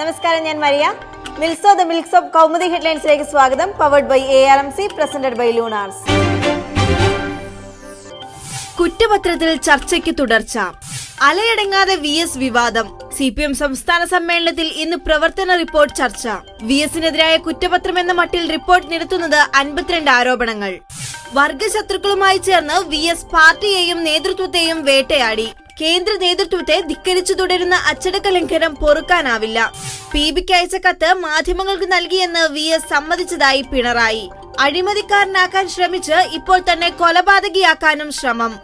നമസ്കാരം ഞാൻ മരിയ. മിൽസോ ദ മിൽക്സ് ഓഫ് കൗമുദി ഹെഡ്ലൈൻസിലേക്ക് സ്വാഗതം. Powered by A R M C presented by Lunars കുറ്റപത്രത്തിൽ ചർച്ചയ്ക്ക് തുടർച്ച. അലയടങ്ങാതെ വി എസ് വിവാദം. സി പി എം സംസ്ഥാന സമ്മേളനത്തിൽ ഇന്ന് പ്രവർത്തന റിപ്പോർട്ട് ചർച്ച. വി എസിനെതിരായ കുറ്റപത്രം എന്ന മട്ടിൽ റിപ്പോർട്ട് നിരത്തുന്നത് അൻപത്തിരണ്ട് ആരോപണങ്ങൾ. വർഗശത്രുക്കളുമായി ചേർന്ന് വി എസ് പാർട്ടിയെയും നേതൃത്വത്തെയും വേട്ടയാടി. കേന്ദ്ര നേതൃത്വത്തെ ധിക്കരിച്ചു തുടരുന്ന അച്ചടക്ക ലംഘനം പൊറുക്കാനാവില്ല. പി ബിക്ക് അയച്ച കത്ത് മാധ്യമങ്ങൾക്ക് നൽകിയെന്ന് വി എസ് സമ്മതിച്ചതായി പിണറായി. അഴിമതിക്കാരനാക്കാൻ ശ്രമിച്ച് ഇപ്പോൾ തന്നെ കൊലപാതകിയാക്കാനും ശ്രമം.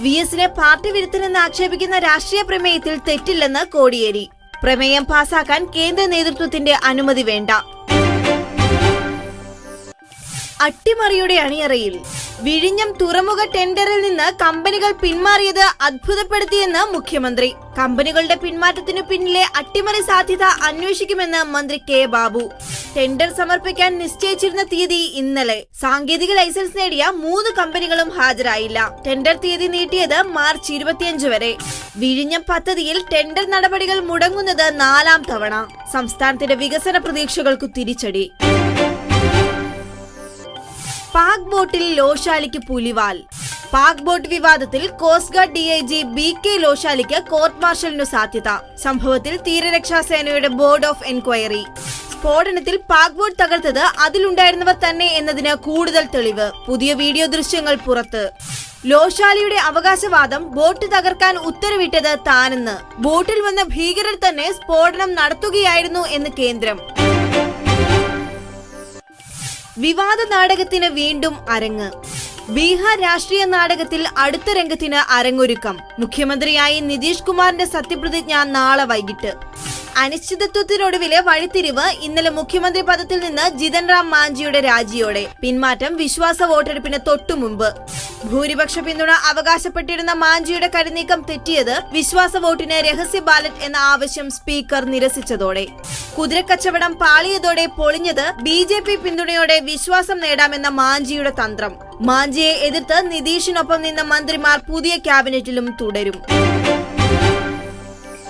വി എസിനെ പാർട്ടി വിരുദ്ധനെന്ന് ആക്ഷേപിക്കുന്ന രാഷ്ട്രീയ പ്രമേയത്തിൽ തെറ്റില്ലെന്ന് കോടിയേരി. പ്രമേയം പാസാക്കാൻ കേന്ദ്ര നേതൃത്വത്തിന്റെ അനുമതി വേണ്ട. അട്ടിമറിയുടെ അണിയറയിൽ. വിഴിഞ്ഞം തുറമുഖ ടെൻഡറിൽ നിന്ന് കമ്പനികൾ പിന്മാറിയത് അത്ഭുതപ്പെടുത്തിയെന്ന് മുഖ്യമന്ത്രി. കമ്പനികളുടെ പിന്മാറ്റത്തിനു പിന്നിലെ അട്ടിമറി സാധ്യത അന്വേഷിക്കുമെന്ന് മന്ത്രി കെ ബാബു. ടെൻഡർ സമർപ്പിക്കാൻ നിശ്ചയിച്ചിരുന്ന തീയതി ഇന്നലെ. സാങ്കേതിക ലൈസൻസ് നേടിയ മൂന്ന് കമ്പനികളും ഹാജരായില്ല. ടെൻഡർ തീയതി നീട്ടിയത് മാർച്ച് ഇരുപത്തിയഞ്ച് വരെ. വിഴിഞ്ഞം പദ്ധതിയിൽ ടെൻഡർ നടപടികൾ മുടങ്ങുന്നത് നാലാം തവണ. സംസ്ഥാനത്തിന്റെ വികസന പ്രതീക്ഷകൾക്കു തിരിച്ചടി. പാക് ബോട്ടിൽ ലോഷാലിക്ക് പുലിവാൽ. പാക് ബോട്ട് വിവാദത്തിൽ coast guard D I G B K ലോഷാലിക്ക് court മാർഷലിനു സാധ്യത. സംഭവത്തിൽ തീരരക്ഷാ സേനയുടെ ബോർഡ് ഓഫ് എൻക്വയറി. സ്ഫോടനത്തിൽ പാക് ബോട്ട് തകർത്തത് അതിലുണ്ടായിരുന്നവർ തന്നെ എന്നതിന് കൂടുതൽ തെളിവ്. പുതിയ വീഡിയോ ദൃശ്യങ്ങൾ പുറത്ത്. ലോഷാലിയുടെ അവകാശവാദം ബോട്ട് തകർക്കാൻ ഉത്തരവിട്ടത് താനെന്ന്. ബോട്ടിൽ വന്ന ഭീകരർ തന്നെ സ്ഫോടനം നടത്തുകയായിരുന്നു എന്ന് കേന്ദ്രം. വിവാദ നാടകത്തിന് വീണ്ടും അരങ്ങ്. ബീഹാർ രാഷ്ട്രീയ നാടകത്തിൽ അടുത്ത രംഗത്തിന് അരങ്ങൊരുക്കം. മുഖ്യമന്ത്രിയായി നിതീഷ് കുമാറിന്റെ സത്യപ്രതിജ്ഞ നാളെ വൈകിട്ട്. അനിശ്ചിതത്വത്തിനൊടുവിലെ വഴിത്തിരിവ് ഇന്നലെ മുഖ്യമന്ത്രി പദത്തിൽ നിന്ന് ജിതൻ റാം മാഞ്ചിയുടെ രാജിയോടെ. പിന്മാറ്റം വിശ്വാസ വോട്ടെടുപ്പിന് തൊട്ടുമുമ്പ് ഭൂരിപക്ഷ പിന്തുണ അവകാശപ്പെട്ടിരുന്ന മാഞ്ചിയുടെ കരുനീക്കം തെറ്റിയത് വിശ്വാസ വോട്ടിന് രഹസ്യ ബാലറ്റ് എന്ന ആവശ്യം സ്പീക്കർ നിരസിച്ചതോടെ. കുതിരക്കച്ചവടം പാളിയതോടെ പൊളിഞ്ഞത് ബി ജെ പി പിന്തുണയോടെ വിശ്വാസം നേടാമെന്ന മാഞ്ചിയുടെ തന്ത്രം. മാഞ്ചിയെ എതിർത്ത് നിതീഷിനൊപ്പം നിന്ന മന്ത്രിമാർ പുതിയ ക്യാബിനറ്റിലും തുടരും.